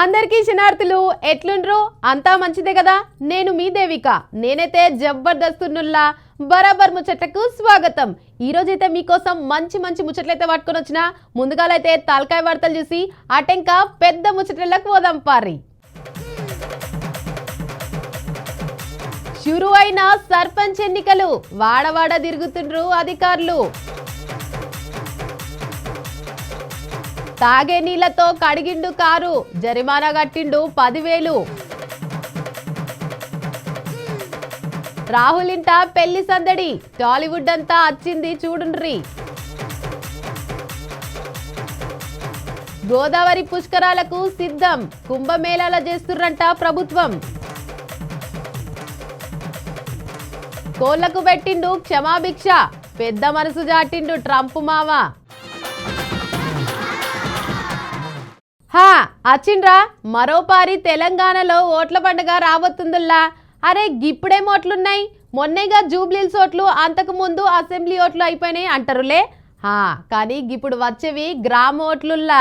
అందరికీ శనార్థులు ఎట్లుండ్రు? అంతా మంచిదే కదా? నేను మీ దేవిక. నేనైతే జబర్దస్తున్నుల్లా బరాబర్ ముచ్చట్లకు స్వాగతం. ఈ రోజైతే మీకోసం మంచి మంచి ముచ్చట్లయితే పట్టుకొని వచ్చిన ముందుగాలైతే తలకాయ వార్తలు చూసి అటెంక పెద్ద ముచ్చట్లకు పోదాం పారి. షురు అయిన సర్పంచ్ ఎన్నికలు వాడవాడ తిరుగుతుండ్రు అధికారులు. తాగే నీళ్ళతో కడిగిండు కారు. జరిమానా కట్టిండు పదివేలు. రాహుల్ ఇంట పెళ్ళి సందడి. టాలీవుడ్ అంతా వచ్చింది చూడుండ్రి. గోదావరి పుష్కరాలకు సిద్ధం. కుంభమేళాల చేస్తుర్రంట ప్రభుత్వం. కోళ్ళకు పెట్టిండు క్షమాభిక్ష. పెద్ద మనసు జాటిండు ట్రంప్ మామ. హా అచ్చిండ్రా మరోపారి తెలంగాణలో ఓట్ల పండుగ రాబోతుందిలా అరే గిప్పుడేం ఓట్లున్నాయి? మొన్నేగా జూబ్లీల్స్ ఓట్లు అంతకు ముందు అసెంబ్లీ ఓట్లు అయిపోయినాయి అంటారులే? హా కానీ ఇప్పుడు వచ్చేవి గ్రామ ఓట్లుల్లా.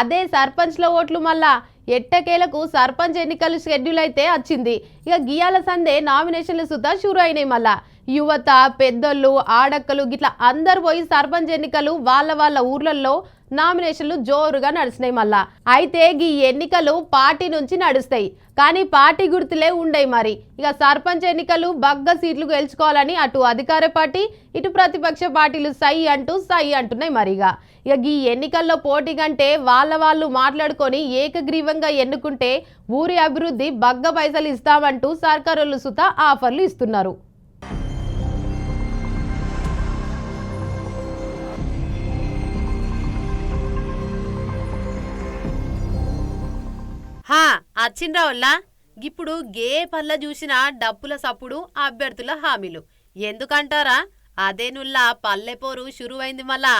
అదే సర్పంచ్ల ఓట్లు మళ్ళా. ఎట్టకేలకు సర్పంచ్ ఎన్నికలు షెడ్యూల్ అయితే వచ్చింది ఇక గియాల సందే నామినేషన్లు సుతా షురు అయినాయి మళ్ళా. యువత పెద్దోళ్ళు ఆడక్కలు గిట్లా అందరు పోయి సర్పంచ్ ఎన్నికలు వాళ్ళ వాళ్ళ ఊర్లలో నామినేషన్లు జోరుగా నడిచినాయి మళ్ళా. అయితే ఈ ఎన్నికలు పార్టీ నుంచి నడుస్తాయి. కానీ పార్టీ గుర్తులే ఉండయి మరి. ఇక సర్పంచ్ ఎన్నికలు బగ్గ సీట్లు గెలుచుకోవాలని అటు అధికార పార్టీ ఇటు ప్రతిపక్ష పార్టీలు సై అంటూ సై అంటున్నాయి మరిగా ఇక. ఈ ఎన్నికల్లో పోటీ కంటే వాళ్ళ వాళ్ళు మాట్లాడుకొని ఏకగ్రీవంగా ఎన్నుకుంటే ఊరి అభివృద్ధి బగ్గ పైసలు ఇస్తామంటూ సర్కారులు సుత ఆఫర్లు ఇస్తున్నారు. హా ఇప్పుడు గే పల్ల చూసిన డప్పుల సప్పుడు అభ్యర్థుల హామీలు. ఎందుకంటారా? అదేనుల్లా పల్లెపోరు షురువైంది మళ్ళా.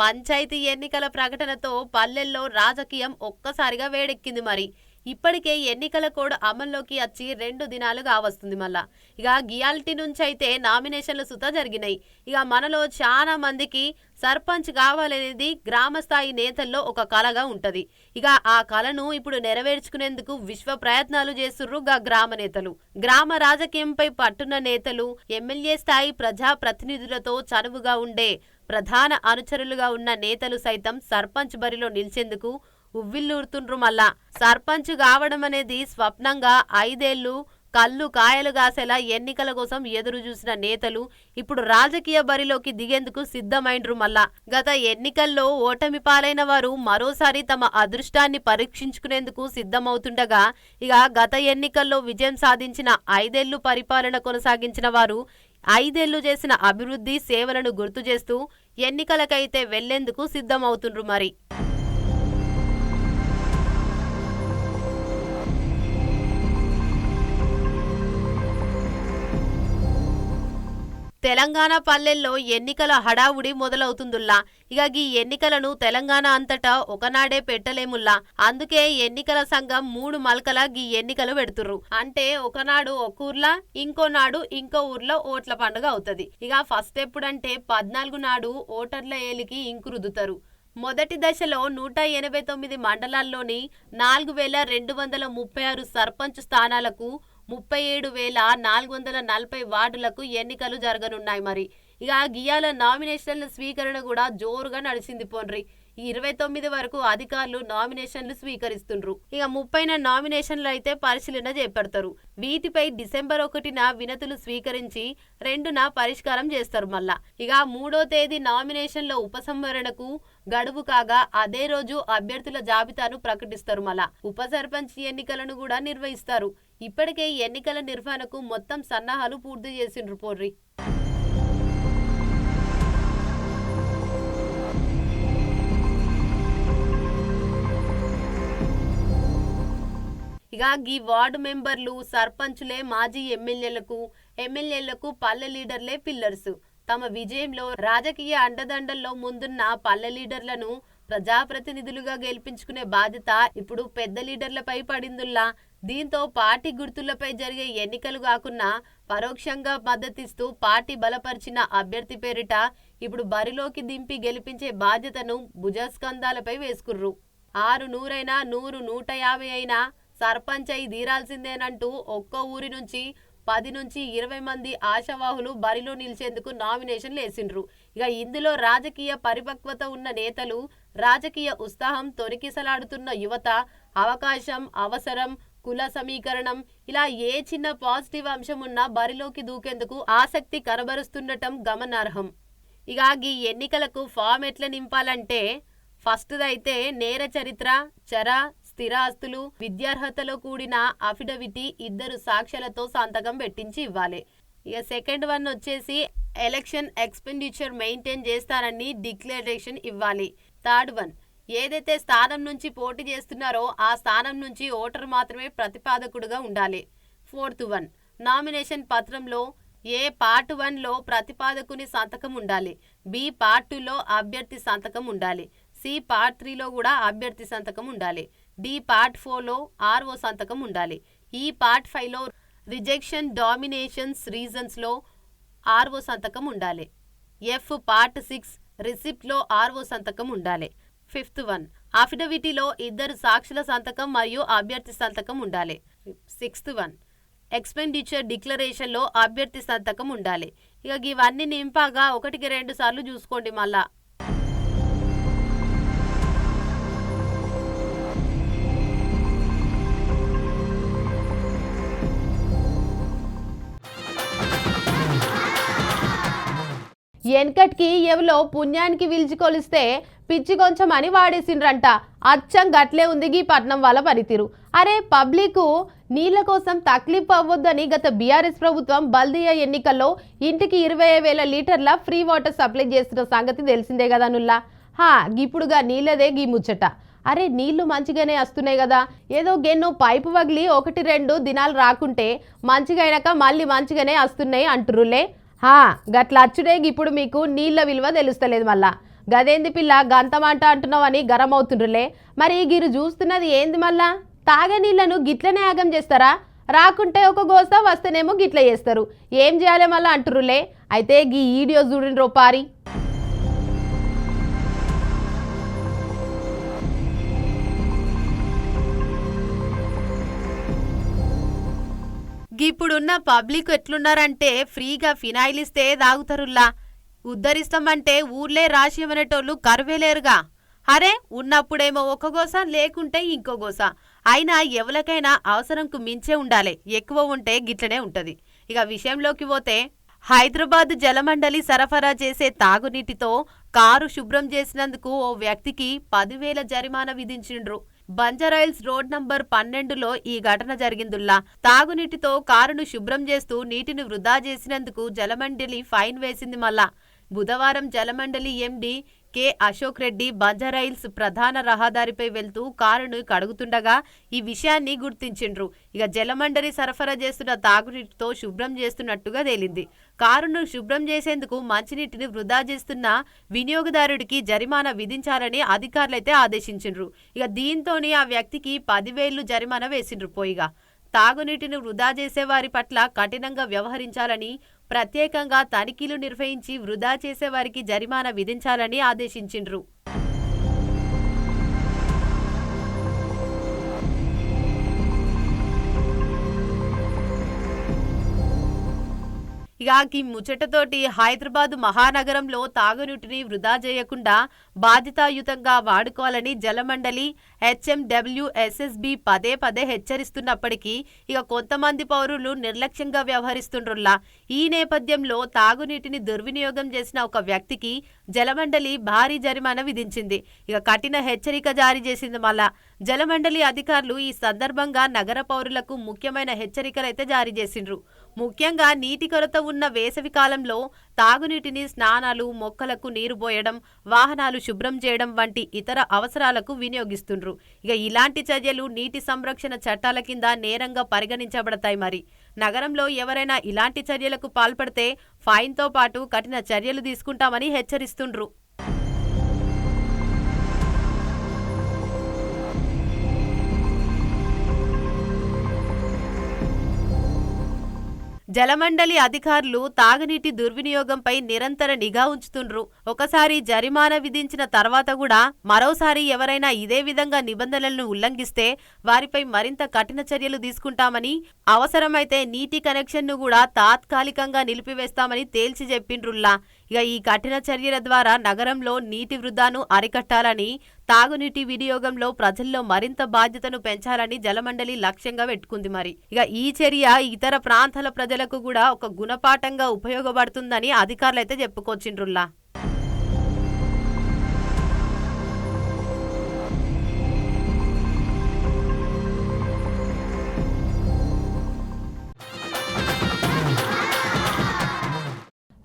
పంచాయతీ ఎన్నికల ప్రకటనతో పల్లెల్లో రాజకీయం ఒక్కసారిగా వేడెక్కింది మరి. ఇప్పటికే ఎన్నికల కోడ్ అమల్లోకి వచ్చి రెండు దినాలు కావస్తుంది మళ్ళా. ఇక గియాల్టీ నుంచి అయితే నామినేషన్లు సుత జరిగినాయి. ఇక మనలో చాలా మందికి సర్పంచ్ కావాలనేది గ్రామ స్థాయి నేతల్లో ఒక కళగా ఉంటది. ఇక ఆ కళను ఇప్పుడు నెరవేర్చుకునేందుకు విశ్వ ప్రయత్నాలు చేస్తుర్రు గ్రామ నేతలు. గ్రామ రాజకీయంపై పట్టున్న నేతలు ఎమ్మెల్యే స్థాయి ప్రజా ప్రతినిధులతో చనువుగా ఉండే ప్రధాన అనుచరులుగా ఉన్న నేతలు సైతం సర్పంచ్ బరిలో నిలిచేందుకు ఉవ్విల్లూరుతుండ్రు మళ్ళా. సర్పంచ్ కావడం అనేది స్వప్నంగా ఐదేళ్ళు కళ్ళు కాయలు కాసేలా ఎన్నికల కోసం ఎదురు చూసిన నేతలు ఇప్పుడు రాజకీయ బరిలోకి దిగేందుకు సిద్ధమైండ్రు మళ్ళా. గత ఎన్నికల్లో ఓటమి పాలైన వారు మరోసారి తమ అదృష్టాన్ని పరీక్షించుకునేందుకు సిద్ధమవుతుండగా ఇక గత ఎన్నికల్లో విజయం సాధించిన ఐదేళ్ళు పరిపాలన కొనసాగించిన వారు ఐదేళ్ళు చేసిన అభివృద్ధి సేవలను గుర్తు చేస్తూ ఎన్నికలకైతే వెళ్ళేందుకు సిద్ధమవుతుండ్రు మరి. తెలంగాణ పల్లెల్లో ఎన్నికల హడావుడి మొదలవుతుందుల్లా. ఇక ఈ ఎన్నికలను తెలంగాణ అంతటా ఒకనాడే పెట్టలేముల్లా. అందుకే ఎన్నికల సంఘం మూడు మలకల గీ ఎన్నికలు పెడుతుర్రు. అంటే ఒకనాడు ఒక ఊర్లా ఇంకో నాడు ఇంకో ఊర్లో ఓట్ల పండుగ అవుతుంది. ఇక ఫస్ట్ ఎప్పుడంటే పద్నాలుగు నాడు ఓటర్ల ఏలికి ఇంకు రుద్దుతారు. మొదటి దశలో నూట ఎనభై తొమ్మిది మండలాల్లోని నాలుగు వేల రెండు వందల ముప్పై ఆరు సర్పంచ్ స్థానాలకు ముప్పై ఏడు వేల నాలుగు వందల నలభై వార్డులకు ఎన్నికలు జరగనున్నాయి మరి. ఇక గియాల నామినేషన్ల స్వీకరణ కూడా జోరుగా నడిచింది పోన్రి. ఈ ఇరవై తొమ్మిది వరకు అధికారులు నామినేషన్లు స్వీకరిస్తుండ్రు. ఇక ముప్పైన నామినేషన్లు అయితే పరిశీలన చేపడతారు. వీటిపై డిసెంబర్ ఒకటిన వినతులు స్వీకరించి రెండున పరిష్కారం చేస్తారు మళ్ళా. ఇక మూడో తేదీ నామినేషన్ల ఉపసంహరణకు గడువు కాగా అదే రోజు అభ్యర్థుల జాబితాను ప్రకటిస్తారు మళ్ళా. ఉప సర్పంచ్ ఎన్నికలను కూడా నిర్వహిస్తారు. ఇప్పటికే ఎన్నికల నిర్వహణకు మొత్తం సన్నాహాలు పూర్తి చేసిండ్రు పోర్రి. ఇక గీ వార్డు మెంబర్లు సర్పంచులే మాజీ ఎమ్మెల్యేలకు ఎమ్మెల్యేలకు పల్లె లీడర్లే పిల్లర్స్. తమ విజయంలో రాజకీయ అండదండల్లో ముందున్న పల్లె లీడర్లను ప్రజాప్రతినిధులుగా గెలిపించుకునే బాధ్యత ఇప్పుడు పెద్ద లీడర్లపై పడిందుల్లా దీంతో పార్టీ గుర్తులపై జరిగే ఎన్నికలు కాకుండా పరోక్షంగా మద్దతిస్తూ పార్టీ బలపరిచిన అభ్యర్థి పేరిట ఇప్పుడు బరిలోకి దింపి గెలిపించే బాధ్యతను భుజస్కంధాలపై వేసుకుర్రు. ఆరు నూరైనా నూరు నూట యాభై అయినా సర్పంచ్ అయి తీరాల్సిందేనంటూ ఒక్కో ఊరి నుంచి పది నుంచి ఇరవై మంది ఆశావాహులు బరిలో నిలిచేందుకు నామినేషన్లు వేసిండ్రు. ఇక ఇందులో రాజకీయ పరిపక్వత ఉన్న నేతలు రాజకీయ ఉత్సాహం తొరికిసలాడుతున్న యువత అవకాశం అవసరం కుల సమీకరణం. ఇలా ఏ చిన్న పాజిటివ్ అంశం ఉన్నా బరిలోకి దూకేందుకు ఆసక్తి కనబరుస్తుండటం గమనార్హం. ఇక ఈ ఎన్నికలకు ఫామ్ ఎట్లా నింపాలంటే ఫస్ట్దైతే నేర చరిత్ర చర స్థిరాస్తులు విద్యార్హతలో కూడిన అఫిడవిటీ ఇద్దరు సాక్ష్యాలతో సంతకం పెట్టించి ఇవ్వాలి. ఇక సెకండ్ వన్ వచ్చేసి ఎలక్షన్ ఎక్స్పెండిచర్ మెయింటైన్ చేస్తారని డిక్లరేషన్ ఇవ్వాలి. థర్డ్ వన్ ఏదైతే స్థానం నుంచి పోటీ చేస్తున్నారో ఆ స్థానం నుంచి ఓటర్ మాత్రమే ప్రతిపాదకుడుగా ఉండాలి. Fourth one. నామినేషన్ పత్రంలో ఏ పార్ట్ వన్లో ప్రతిపాదకుని సంతకం ఉండాలి. బి పార్ట్ టూలో అభ్యర్థి సంతకం ఉండాలి. సి పార్ట్ త్రీలో కూడా అభ్యర్థి సంతకం ఉండాలి. డి పార్ట్ ఫోర్లో ఆర్ఓ సంతకం ఉండాలి. ఈ పార్ట్ ఫైవ్లో రిజెక్షన్ డామినేషన్స్ రీజన్స్లో ఆర్ఓ సంతకం ఉండాలి. ఎఫ్ పార్ట్ సిక్స్ రిసిప్ట్లో ఆర్ఓ సంతకం ఉండాలి. Fifth one. అఫిడవిటీలో ఇద్దరు సాక్షుల సంతకం మరియు అభ్యర్థి సంతకం ఉండాలి. Sixth one. ఎక్స్పెండిచర్ డిక్లరేషన్లో అభ్యర్థి సంతకం ఉండాలి. ఇక ఇవన్నీ నింపాగా ఒకటికి రెండు సార్లు చూసుకోండి మళ్ళా. వెనకటికి ఎవలో పుణ్యానికి విలిచి కొలిస్తే పిచ్చి కొంచెం అని వాడేసిండ్రంట. అచ్చం గట్లే ఉంది ఈ పట్నం వాళ్ళ పనితీరు అరే పబ్లిక్ నీళ్ళ కోసం తక్లీఫ్ అవ్వొద్దని గత బీఆర్ఎస్ ప్రభుత్వం బల్దియా ఎన్నికల్లో ఇంటికి ఇరవై వేల లీటర్ల ఫ్రీ వాటర్ సప్లై చేస్తున్న సంగతి తెలిసిందే కదా నుల్లా? హా ఇప్పుడుగా నీళ్ళదే గీ ముచ్చట. అరే నీళ్ళు మంచిగానే వస్తున్నాయి కదా. ఏదో గెన్నో పైపు వగిలి ఒకటి రెండు దినాలు రాకుంటే మంచిగా అయినాక మళ్ళీ మంచిగానే వస్తున్నాయి అంటురులే హా గట్ల అచ్చుడే ఇప్పుడు మీకు నీళ్ళ విలువ తెలుస్తలేదు మళ్ళా. గదేంది పిల్ల గంతమంట అంటున్నావని గరం అవుతుండ్రులే మరి గిరు చూస్తున్నది ఏంది మళ్ళా? తాగే నీళ్ళను గిట్లనే యాగం చేస్తారా? రాకుంటే ఒక గోస వస్తేనేమో గిట్ల చేస్తారు. ఏం చేయాలి మళ్ళా అంటురులే అయితే గీ వీడియో చూడండి రూపారి. ఇప్పుడున్న పబ్లిక్ ఎట్లున్నారంటే ఫ్రీగా ఫినాయిల్ ఇస్తే తాగుతారుల్లా. ఉద్ధరిస్తామంటే ఊర్లే రాసి కరువేలేరుగా. అరే ఉన్నప్పుడేమో ఒక గోస లేకుంటే ఇంకో గోస. అయినా ఎవరికైనా అవసరంకు మించే ఉండాలి. ఎక్కువ ఉంటే గిట్లనే ఉంటది. ఇక విషయంలోకి పోతే హైదరాబాద్ జలమండలి సరఫరా చేసే తాగునీటితో కారు శుభ్రం చేసినందుకు ఓ వ్యక్తికి పదివేల జరిమానా విధించిండ్రు. బంజారాయిల్స్ రోడ్ నంబర్ పన్నెండులో ఈ ఘటన జరిగిందుల్లా. తాగునీటితో కారును శుభ్రం చేస్తూ నీటిని వృధా చేసినందుకు జలమండలి ఫైన్ వేసింది మళ్ళా. బుధవారం జలమండలి ఎండి కె అశోక్ రెడ్డి బంజారాయిల్స్ ప్రధాన రహదారిపై వెళ్తూ కారును కడుగుతుండగా ఈ విషయాన్ని గుర్తించిండ్రు. ఇక జలమండలి సరఫరా చేస్తున్న తాగునీటితో శుభ్రం చేస్తున్నట్టుగా తేలింది. కారును శుభ్రం చేసేందుకు మంచినీటిని వృధా చేస్తున్న వినియోగదారుడికి జరిమానా విధించాలని అధికారులైతే ఆదేశించిండ్రు. ఇక దీంతోని ఆ వ్యక్తికి పదివేలు జరిమానా వేసిండ్రు పోయిగా. తాగునీటిని వృధా చేసే వారి పట్ల కఠినంగా వ్యవహరించాలని ప్రత్యేకంగా తనిఖీలు నిర్వహించి వృధా చేసే వారికి జరిమానా విధించాలని ఆదేశించిండ్రు. ఇక ఈ ముచ్చటతోటి హైదరాబాద్ మహానగరంలో తాగునీటిని వృధా చేయకుండా బాధ్యతాయుతంగా వాడుకోవాలని జలమండలి హెచ్ఎండబ్ల్యూఎస్ఎస్బి పదే పదే హెచ్చరిస్తున్నప్పటికీ ఇక కొంతమంది పౌరులు నిర్లక్ష్యంగా వ్యవహరిస్తుండ్రులా ఈ నేపథ్యంలో తాగునీటిని దుర్వినియోగం చేసిన ఒక వ్యక్తికి జలమండలి భారీ జరిమానా విధించింది. ఇక కఠిన హెచ్చరిక జారీ చేసింది మళ్ళా. జలమండలి అధికారులు ఈ సందర్భంగా నగర పౌరులకు ముఖ్యమైన హెచ్చరికలైతే జారీ చేసిండ్రు. ముఖ్యంగా నీటి కొరత ఉన్న వేసవి కాలంలో తాగునీటిని స్నానాలు మొక్కలకు నీరు పోయడం వాహనాలు శుభ్రం చేయడం వంటి ఇతర అవసరాలకు వినియోగిస్తుండ్రు. ఇక ఇలాంటి చర్యలు నీటి సంరక్షణ చట్టాల కింద నేరంగా పరిగణించబడతాయి మరి. నగరంలో ఎవరైనా ఇలాంటి చర్యలకు పాల్పడితే ఫైన్తో పాటు కఠిన చర్యలు తీసుకుంటామని హెచ్చరిస్తుండ్రు. జలమండలి అధికారులు తాగునీటి దుర్వినియోగంపై నిరంతర నిఘా ఉంచుతుండ్రు. ఒకసారి జరిమానా విధించిన తర్వాత కూడా మరోసారి ఎవరైనా ఇదే విధంగా నిబంధనలను ఉల్లంఘిస్తే వారిపై మరింత కఠిన చర్యలు తీసుకుంటామని అవసరమైతే నీటి కనెక్షన్ను కూడా తాత్కాలికంగా నిలిపివేస్తామని తేల్చి చెప్పిండ్రుల్లా. ఇక ఈ కఠిన చర్యల ద్వారా నగరంలో నీటి వృధాను అరికట్టాలని తాగునీటి వినియోగంలో ప్రజల్లో మరింత బాధ్యతను పెంచాలని జలమండలి లక్ష్యంగా పెట్టుకుంది మరి. ఇక ఈ చర్య ఇతర ప్రాంతాల ప్రజలకు కూడా ఒక గుణపాఠంగా ఉపయోగపడుతుందని అధికారులైతే చెప్పుకొచ్చిండ్రుల్లా.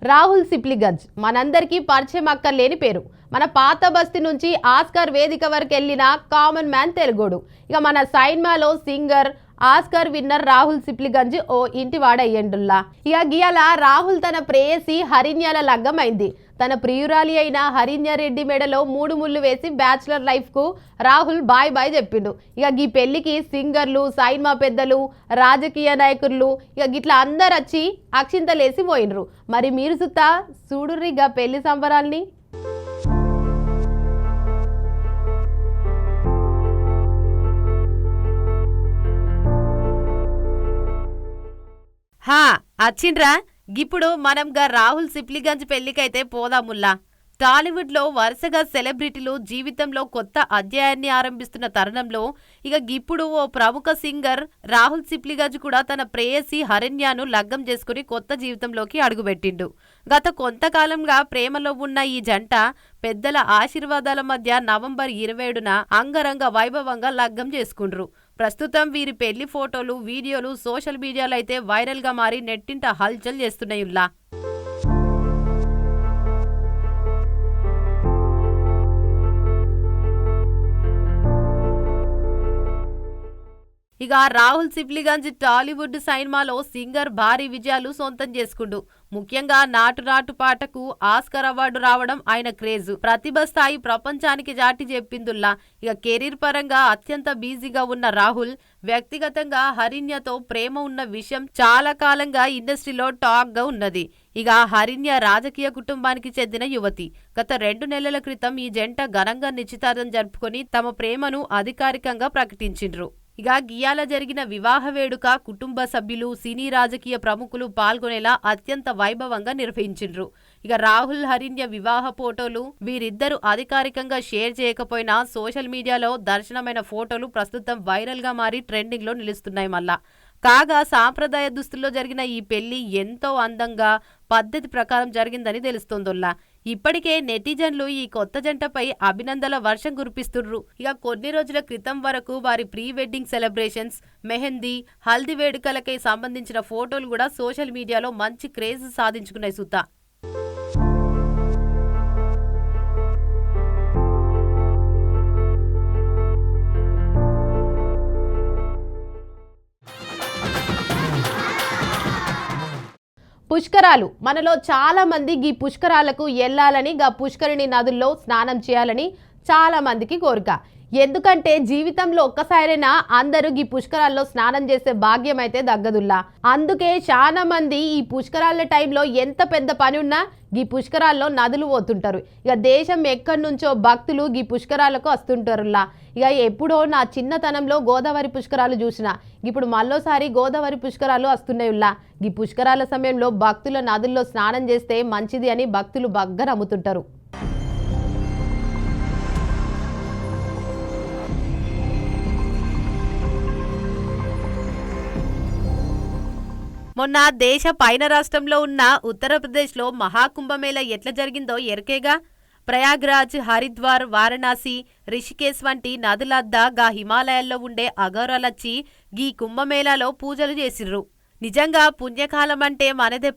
రాహుల్ సిప్లిగంజ్. మనందరికీ పరిచయం అక్కర్లేని పేరు. మన పాత బస్తీ నుంచి ఆస్కార్ వేదిక వరకు వెళ్ళిన కామన్ మ్యాన్ తెలుగోడు. ఇక మన సైన్మాలో singer Oscar winner Rahul Sipligunj ఓ ఇంటి వాడయ్యండుల్లా ఇక గియాల రాహుల్ తన ప్రేయసి హరిణ్యాల లగ్గమైంది తన ప్రియురాలి అయిన హరిణ్యారెడ్డి మెడలో మూడు ముళ్ళు వేసి బ్యాచులర్ లైఫ్కు రాహుల్ బాయ్ బాయ్ చెప్పిండు. ఇక ఈ పెళ్ళికి సింగర్లు సైన్మా పెద్దలు రాజకీయ నాయకులు ఇక గిట్లా అందరు వచ్చి అక్షింతలేసి పోయినరు మరి మీరు సుత్తా చూడుర్రిగా పెళ్ళి సంబరాల్ని? హా అచ్చిండ్రా? ఇప్పుడు మనం గా రాహుల్ సిప్లిగంజ్ పెళ్ళికైతే పోదాముల్లా టాలీవుడ్లో వరుసగా సెలబ్రిటీలు జీవితంలో కొత్త అధ్యాయాన్ని ఆరంభిస్తున్న తరుణంలో ఇక ఇప్పుడు ఓ ప్రముఖ సింగర్ రాహుల్ సిప్లిగంజ్ కూడా తన ప్రేయసి హరణ్యాను లగ్గం చేసుకుని కొత్త జీవితంలోకి అడుగుపెట్టిండు. గత కొంతకాలంగా ప్రేమలో ఉన్న ఈ జంట పెద్దల ఆశీర్వాదాల మధ్య నవంబర్ ఇరవై ఏడున అంగరంగ వైభవంగా లగ్గం చేసుకుండ్రు. ప్రస్తుతం వీరి పెళ్ళి ఫోటోలు వీడియోలు సోషల్ మీడియాలో అయితే వైరల్గా మారి నెట్టింట హల్చల్ చేస్తున్నాయుల్లా. ఇక రాహుల్ సిప్లిగంజ్ టాలీవుడ్ సినిమాలో సింగర్ భారీ విజయాలు సొంతం చేసుకుండు. ముఖ్యంగా నాటు నాటు పాటకు ఆస్కర్ అవార్డు రావడం ఆయన క్రేజ్. ప్రతిభ స్థాయి ప్రపంచానికి జాటి చెప్పిందుల్లా. ఇక కెరీర్ పరంగా అత్యంత బిజీగా ఉన్న రాహుల్ వ్యక్తిగతంగా హరిణ్యతో ప్రేమ ఉన్న విషయం చాలా కాలంగా ఇండస్ట్రీలో టాక్గా ఉన్నది. ఇక హరిణ్య రాజకీయ కుటుంబానికి చెందిన యువతి. గత రెండు నెలల క్రితం ఈ జంట ఘనంగా నిశ్చితార్థం జరుపుకొని తమ ప్రేమను అధికారికంగా ప్రకటించిండ్రు. ఇక గియాల జరిగిన వివాహ వేడుక కుటుంబ సభ్యులు సినీ రాజకీయ ప్రముఖులు పాల్గొనేలా అత్యంత వైభవంగా నిర్వహించిండ్రు. ఇక రాహుల్ హరిణ్య వివాహ ఫోటోలు వీరిద్దరూ అధికారికంగా షేర్ చేయకపోయినా సోషల్ మీడియాలో దర్శనమైన ఫోటోలు ప్రస్తుతం వైరల్గా మారి ట్రెండింగ్లో నిలుస్తున్నాయి మళ్ళా. కాగా సాంప్రదాయ దుస్తుల్లో జరిగిన ఈ పెళ్ళి ఎంతో అందంగా పద్ధతి ప్రకారం జరిగిందని తెలుస్తోందొల్లా. ఇప్పటికే నెటిజన్లు ఈ కొత్త జంటపై అభినందనల వర్షం కురిపిస్తుర్రు. ఇక కొన్ని రోజుల క్రితం వరకు వారి pre wedding celebrations mehendi haldi వేడుకలకై సంబంధించిన ఫోటోలు కూడా సోషల్ మీడియాలో మంచి క్రేజ్ సాధించుకున్నాయి సుత. పుష్కరాలు. మనలో చాలా మంది ఈ పుష్కరాలకు వెళ్ళాలని గా పుష్కరిణి నదుల్లో స్నానం చేయాలని చాలా మందికి కోరిక. ఎందుకంటే జీవితంలో ఒక్కసారైనా అందరూ ఈ పుష్కరాల్లో స్నానం చేసే భాగ్యం అయితే దగ్గదుల్లా అందుకే చాలా మంది ఈ పుష్కరాల టైంలో ఎంత పెద్ద పని ఉన్నా ఈ పుష్కరాల్లో నదులు పోతుంటారు. ఇక దేశం ఎక్కడి నుంచో భక్తులు ఈ పుష్కరాలకు వస్తుంటారులా ఇక ఎప్పుడో నా చిన్నతనంలో గోదావరి పుష్కరాలు చూసిన ఇప్పుడు మళ్ళోసారి గోదావరి పుష్కరాలు వస్తున్నాయుల్లా. ఈ పుష్కరాల సమయంలో భక్తుల నదుల్లో స్నానం చేస్తే మంచిది అని భక్తులు బగ్గ నమ్ముతుంటారు. మొన్న దేశ పైన రాష్ట్రంలో ఉన్న ఉత్తరప్రదేశ్లో మహాకుంభమేళ ఎట్లా జరిగిందో ఎరకేగా? ప్రయాగ్రాజ్ హరిద్వార్ వారణాసి రిషికేశ్ వంటి నదులద్దా గా హిమాలయాల్లో ఉండే అఘోరాలచ్చి గీ కుంభమేళాలో పూజలు చేసిర్రు. నిజంగా పుణ్యకాలం అంటే మనదే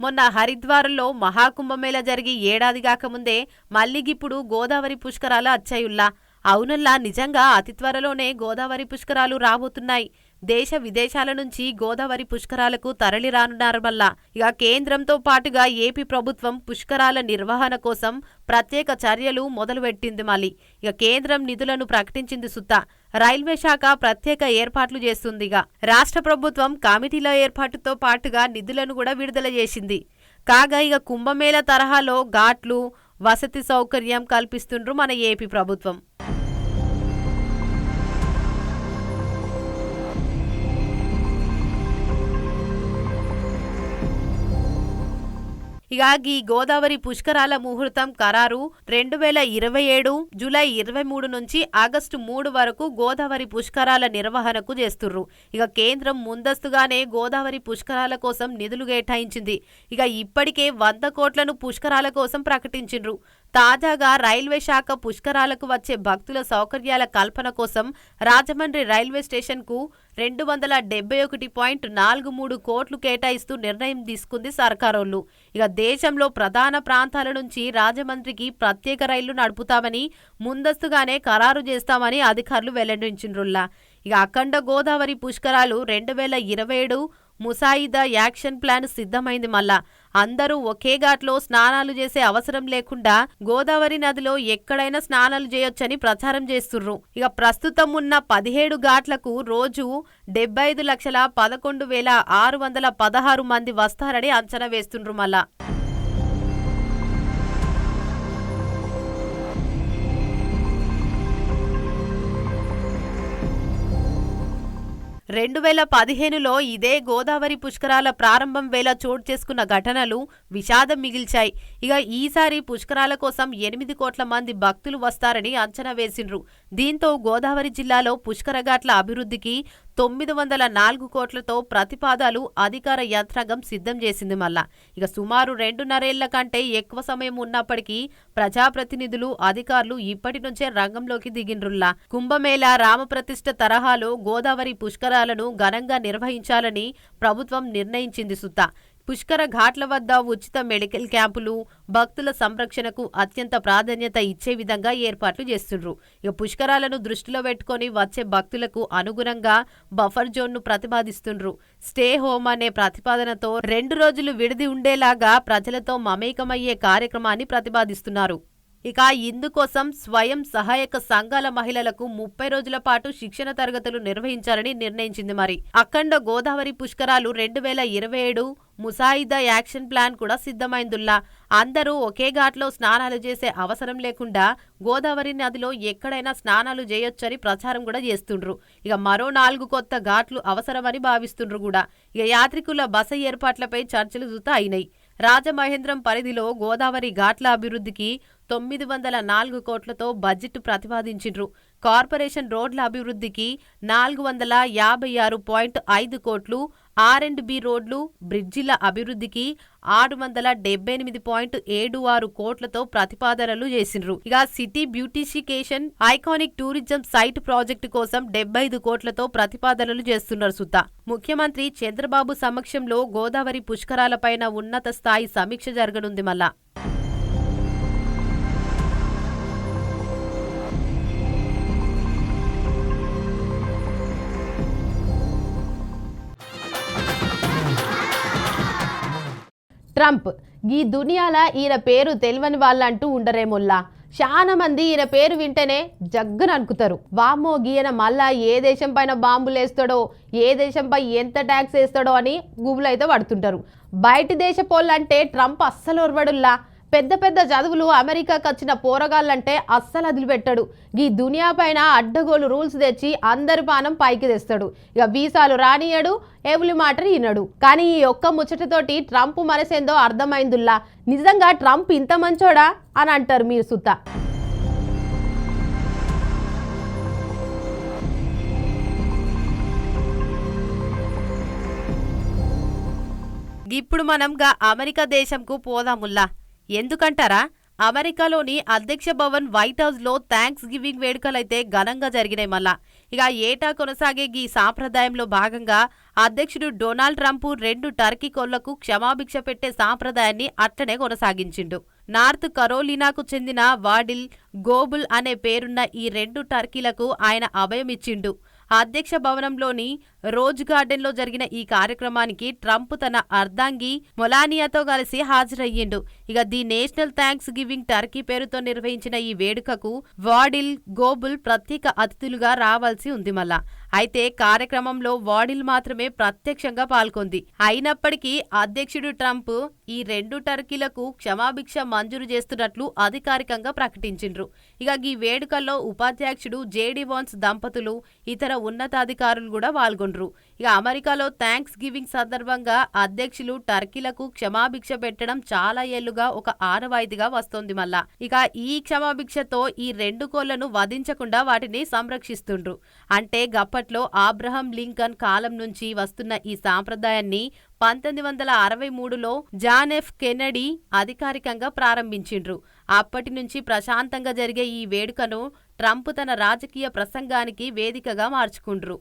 మొన్న హరిద్వార్లో మహాకుంభమేళ జరిగి ఏడాది కాకముందే మల్లిగిప్పుడు గోదావరి పుష్కరాలు అచ్చాయుల్లా. అవునల్లా నిజంగా అతి త్వరలోనే గోదావరి పుష్కరాలు రాబోతున్నాయి. దేశ విదేశాల నుంచి గోదావరి పుష్కరాలకు తరలి మళ్ళా. ఇక కేంద్రంతో పాటుగా ఏపీ ప్రభుత్వం పుష్కరాల నిర్వహణ కోసం ప్రత్యేక చర్యలు మొదలుపెట్టింది మళ్ళీ. ఇక కేంద్రం నిధులను ప్రకటించింది సుత్త. రైల్వే శాఖ ప్రత్యేక ఏర్పాట్లు చేస్తుంది ఇక. రాష్ట్ర ప్రభుత్వం కమిటీల ఏర్పాటుతో పాటుగా నిధులను కూడా విడుదల చేసింది. కాగా ఇక కుంభమేళ తరహాలో ఘాట్లు వసతి సౌకర్యం కల్పిస్తుండ్రు మన ఏపీ ప్రభుత్వం. ఇక ఈ గోదావరి పుష్కరాల ముహూర్తం ఖరారు. రెండు వేల ఇరవై ఏడు జూలై ఇరవై మూడు నుంచి ఆగస్టు మూడు వరకు గోదావరి పుష్కరాల నిర్వహణకు చేస్తుర్రు. ఇక కేంద్రం ముందస్తుగానే గోదావరి పుష్కరాల కోసం నిధులు కేటాయించింది. ఇక ఇప్పటికే వంద కోట్లను పుష్కరాల కోసం ప్రకటించిండ్రు. తాజాగా రైల్వే శాఖ పుష్కరాలకు వచ్చే భక్తుల సౌకర్యాల కల్పన కోసం రాజమండ్రి రైల్వే స్టేషన్కు రెండు వందల డెబ్బై ఒకటి పాయింట్ నాలుగు మూడు కోట్లు కేటాయిస్తూ నిర్ణయం తీసుకుంది సర్కారోళ్ళు. ఇక దేశంలో ప్రధాన ప్రాంతాల నుంచి రాజమండ్రికి ప్రత్యేక రైళ్ళు నడుపుతామని ముందస్తుగానే ఖరారు చేస్తామని అధికారులు వెల్లడించిండ్రుల్లా ఇక అఖండ గోదావరి పుష్కరాలు రెండు వేల ఇరవై ఏడు ముసాయిదా యాక్షన్ ప్లాన్ సిద్ధమైంది మళ్ళా. అందరూ ఒకే ఘాట్లో స్నానాలు చేసే అవసరం లేకుండా గోదావరి నదిలో ఎక్కడైనా స్నానాలు చేయొచ్చని ప్రచారం చేస్తుర్రు. ఇక ప్రస్తుతం ఉన్న పదిహేడు ఘాట్లకు రోజు డెబ్బై ఐదు లక్షల పదకొండు వేల ఆరు వందల పదహారు మంది వస్తారని అంచనా వేస్తుండ్రు మళ్ళా. రెండు వేల పదిహేనులో ఇదే గోదావరి పుష్కరాల ప్రారంభం వేళ చోటు చేసుకున్న ఘటనలు విషాదం మిగిల్చాయి. ఇక ఈసారి పుష్కరాల కోసం ఎనిమిది కోట్ల మంది భక్తులు వస్తారని అంచనా వేసిండ్రు. దీంతో గోదావరి జిల్లాలో పుష్కర ఘాట్ల అభివృద్ధికి తొమ్మిది వందల నాలుగు కోట్లతో ప్రతిపాదాలు అధికార యంత్రాంగం సిద్ధం చేసింది మళ్ళా. ఇక సుమారు రెండున్నరేళ్ళ కంటే ఎక్కువ సమయం ఉన్నప్పటికీ ప్రజాప్రతినిధులు అధికారులు ఇప్పటి నుంచే రంగంలోకి దిగిండ్రుల్లా. కుంభమేళ రామప్రతిష్ఠ తరహాలో గోదావరి పుష్కరాలను ఘనంగా నిర్వహించాలని ప్రభుత్వం నిర్ణయించింది సుత్తా. పుష్కర ఘాట్ల వద్ద ఉచిత మెడికల్ క్యాంపులు భక్తుల సంరక్షణకు అత్యంత ప్రాధాన్యత ఇచ్చే విధంగా ఏర్పాట్లు చేస్తుండ్రు. ఇక పుష్కరాలను దృష్టిలో పెట్టుకొని వచ్చే భక్తులకు అనుగుణంగా బఫర్ జోన్ను ప్రతిపాదిస్తుండ్రు. స్టే హోమ్ అనే ప్రతిపాదనతో రెండు రోజులు విడిది ఉండేలాగా ప్రజలతో మమేకమయ్యే కార్యక్రమాన్ని ప్రతిపాదిస్తున్నారు. ఇక ఇందుకోసం స్వయం సహాయక సంఘాల మహిళలకు ముప్పై రోజుల పాటు శిక్షణ తరగతులు నిర్వహించాలని నిర్ణయించింది మరి. అఖండ గోదావరి పుష్కరాలు రెండు వేల ఇరవై ఏడు ముసాయిదా యాక్షన్ ప్లాన్ కూడా సిద్ధమైందుల్లా. అందరూ ఒకే ఘాట్లో స్నానాలు చేసే అవసరం లేకుండా గోదావరి నదిలో ఎక్కడైనా స్నానాలు చేయొచ్చని ప్రచారం కూడా చేస్తుండ్రు. ఇక మరో నాలుగు కొత్త ఘాట్లు అవసరమని భావిస్తుండ్రు కూడా. ఇక యాత్రికుల బస ఏర్పాట్లపై చర్చలు జూత అయినాయి. రాజమహేంద్రం పరిధిలో గోదావరి ఘాట్ల అభివృద్ధికి తొమ్మిది వందల నాలుగు కోట్లతో బడ్జెట్ ప్రతిపాదించిండ్రు. కార్పొరేషన్ రోడ్ల అభివృద్ధికి నాలుగు వందల యాభై ఆరు పాయింట్ ఐదు కోట్లు ఆర్ అండ్ బి రోడ్లు బ్రిడ్జిల అభివృద్ధికి ఆరు వందల డెబ్బై ఎనిమిది పాయింట్ ఏడు ఆరు కోట్లతో ప్రతిపాదనలు చేసిండ్రు. ఇక city beautification iconic tourism site project కోసం డెబ్బై ఐదు కోట్లతో ప్రతిపాదనలు చేస్తున్నారు సుత. ముఖ్యమంత్రి చంద్రబాబు సమక్షంలో గోదావరి పుష్కరాలపైన ఉన్నత స్థాయి సమీక్ష జరగనుంది మళ్ళా. ట్రంప్. ఈ దునియాల ఈయన పేరు తెలియని వాళ్ళంటూ ఉండరేమోల్లా. చాలా మంది ఈయన పేరు వింటేనే జగ్గన అనుకుతారు వామ్మో గీయన మళ్ళా ఏ దేశం పైన బాంబులు వేస్తాడో ఏ దేశంపై ఎంత ట్యాక్స్ వేస్తాడో అని గుబులు అయితే పడుతుంటారు. బయట దేశ పోళ్ళంటే ట్రంప్ అస్సలు ఒరవడుల్లా. పెద్ద పెద్ద చదువులు అమెరికాకి వచ్చిన పోరగాళ్ళంటే అస్సలు వదిలిపెట్టాడు. ఈ దునియా పైన అడ్డగోలు రూల్స్ తెచ్చి అందరి పానం పైకి తెస్తాడు. ఇక వీసాలు రానియడు ఎవలి మాట వినడు. కానీ ఈ ఒక్క ముచ్చటతోటి ట్రంప్ మనసేందో అర్థమైందుల్లా. నిజంగా ట్రంప్ ఇంత మంచోడా అని అంటారు మీరు సుత్త ఇప్పుడు మనం గా అమెరికా దేశంకు పోదాముల్లా. ఎందుకంటారా? అమెరికాలోని అధ్యక్ష భవన్ వైట్ హౌస్లో థ్యాంక్స్ గివింగ్ వేడుకలైతే ఘనంగా జరిగినాయి మళ్ళా. ఇక ఏటా కొనసాగే ఈ సాంప్రదాయంలో భాగంగా అధ్యక్షుడు డొనాల్డ్ ట్రంప్ రెండు టర్కీ కోళ్ళకు క్షమాభిక్ష పెట్టే సాంప్రదాయాన్ని అట్లనే కొనసాగించిండు. నార్త్ కరోలినాకు చెందిన వాడిల్ గోబుల్ అనే పేరున్న ఈ రెండు టర్కీలకు ఆయన అభయం ఇచ్చిండు అధ్యక్ష భవనంలోని రోజ్ గార్డెన్లో జరిగిన ఈ కార్యక్రమానికి ట్రంప్ తన అర్ధాంగి మొలానియాతో కలిసి హాజరయ్యిండు. ఇక the national Thanksgiving turkey పేరుతో నిర్వహించిన ఈ వేడుకకు వాడిల్ గోబుల్ ప్రత్యేక అతిథులుగా రావాల్సి ఉంది మళ్ళా. అయితే కార్యక్రమంలో వాడిల్ మాత్రమే ప్రత్యక్షంగా పాల్గొంది. అయినప్పటికీ అధ్యక్షుడు ట్రంప్ ఈ రెండు టర్కీలకు క్షమాభిక్ష మంజూరు చేస్తున్నట్లు అధికారికంగా ప్రకటించిండ్రు. ఇక ఈ వేడుకల్లో ఉపాధ్యక్షుడు జేడి వాన్స్ దంపతులు ఇతర ఉన్నతాధికారులు కూడా పాల్గొండ్రు. ఇక అమెరికాలో థ్యాంక్స్ గివింగ్ సందర్భంగా అధ్యక్షులు టర్కీలకు క్షమాభిక్ష పెట్టడం చాలా ఏళ్ళుగా ఒక ఆనవాయితీగా వస్తోంది మళ్ళా. ఇక ఈ క్షమాభిక్షతో ఈ రెండు కోళ్ళను వధించకుండా వాటిని సంరక్షిస్తుండ్రు. అంటే గప్పట్లో ఆబ్రహం లింకన్ కాలం నుంచి వస్తున్న ఈ సాంప్రదాయాన్ని పంతొమ్మిది వందల అరవై మూడులో జాన్ ఎఫ్ కెనడీ అధికారికంగా ప్రారంభించిండ్రు. అప్పటి నుంచి ప్రశాంతంగా జరిగే ఈ వేడుకను ట్రంప్ తన రాజకీయ ప్రసంగానికి వేదికగా మార్చుకుండ్రు.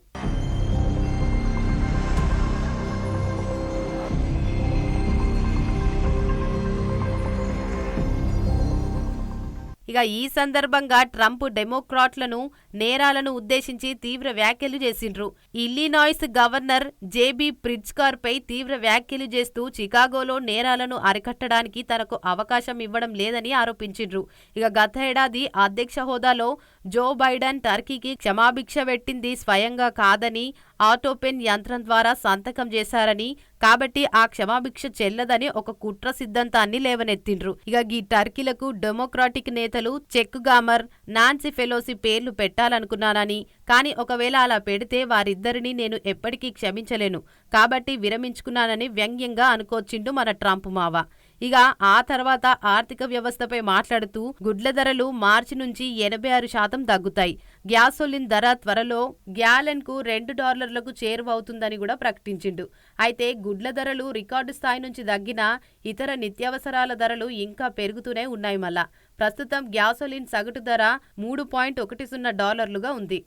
ఇక ఈ సందర్భంగా ట్రంప్ డెమోక్రాట్లను నేరాలను ఉద్దేశించి తీవ్ర వ్యాఖ్యలు చేసిండ్రు. ఇల్లినాయిస్ గవర్నర్ జేబీ ప్రిడ్జ్కర్ పై తీవ్ర వ్యాఖ్యలు చేస్తూ చికాగోలో నేరాలను అరికట్టడానికి తనకు అవకాశం ఇవ్వడం లేదని ఆరోపించిండ్రు. ఇక గత ఏడాది అధ్యక్ష హోదాలో జో బైడెన్ టర్కీకి క్షమాభిక్ష పెట్టింది స్వయంగా కాదని ఆటోపెన్ యంత్రం ద్వారా సంతకం చేశారని కాబట్టి ఆ క్షమాభిక్ష చెల్లదని ఒక కుట్ర సిద్ధాంతాన్ని లేవనెత్తిండ్రు. ఇక ఈ టర్కీలకు డెమోక్రాటిక్ నేతలు చెక్ గామర్ నాన్సీ ఫెలోసి పేర్లు పెట్టాలనుకున్నానని కానీ ఒకవేళ అలా పెడితే వారిద్దరిని నేను ఎప్పటికీ క్షమించలేను. కాబట్టి విరమించుకున్నానని వ్యంగ్యంగా అనుకోచిండు మన ట్రంప్ మావ. ఇక ఆ తర్వాత ఆర్థిక వ్యవస్థపై మాట్లాడుతూ గుడ్ల ధరలు మార్చి నుంచి ఎనభై ఆరు శాతం తగ్గుతాయి. గ్యాసోలిన్ ధర త్వరలో గ్యాలెన్కు రెండు డాలర్లకు చేరువవుతుందని కూడా ప్రకటించిండు. అయితే గుడ్ల ధరలు రికార్డు స్థాయి నుంచి తగ్గినా ఇతర నిత్యావసరాల ధరలు ఇంకా పెరుగుతూనే ఉన్నాయి మళ్ళా. ప్రస్తుతం గ్యాసోలిన్ సగటు ధర మూడు పాయింట్ ఒకటి సున్నా డాలర్లుగా ఉంది.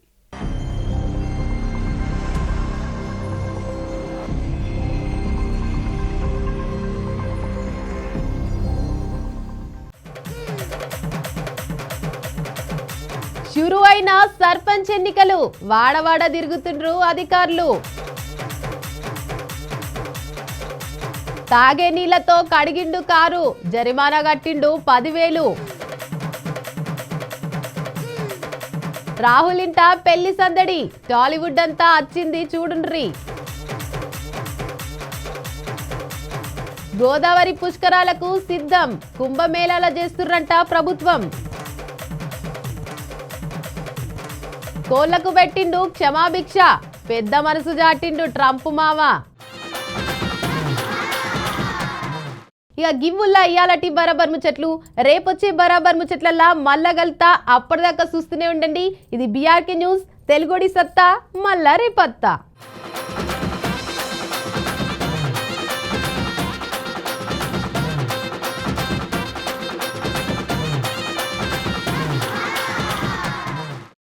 షురు అయిన సర్పంచ్ ఎన్నికలు. వాడవాడ తిరుగుతుండ్రు అధికారులు. తాగే నీళ్ళతో కడిగిండు కారు. జరిమానా కట్టిండు పదివేలు. రాహుల్ ఇంట పెళ్ళి సందడి. టాలీవుడ్ అంతా అచ్చింది చూడుండ్రి. గోదావరి పుష్కరాలకు సిద్ధం. కుంభమేళాల చేస్తుర్రంట ప్రభుత్వం. కోళ్ళకు పెట్టిండు క్షమాభిక్ష. పెద్ద మనసు జాటిండు ట్రంప్ మావా ఇక గివ్వుల్లా ఇయాలటి బరాబర్ ముచ్చట్లు. రేపొచ్చే బరాబర్ ముచ్చట్లల్లా మళ్ళా అప్పటిదాకా చూస్తూనే ఉండండి. ఇది బీఆర్కే న్యూస్ తెలుగుడి సత్తా మళ్ళా రేపత్తా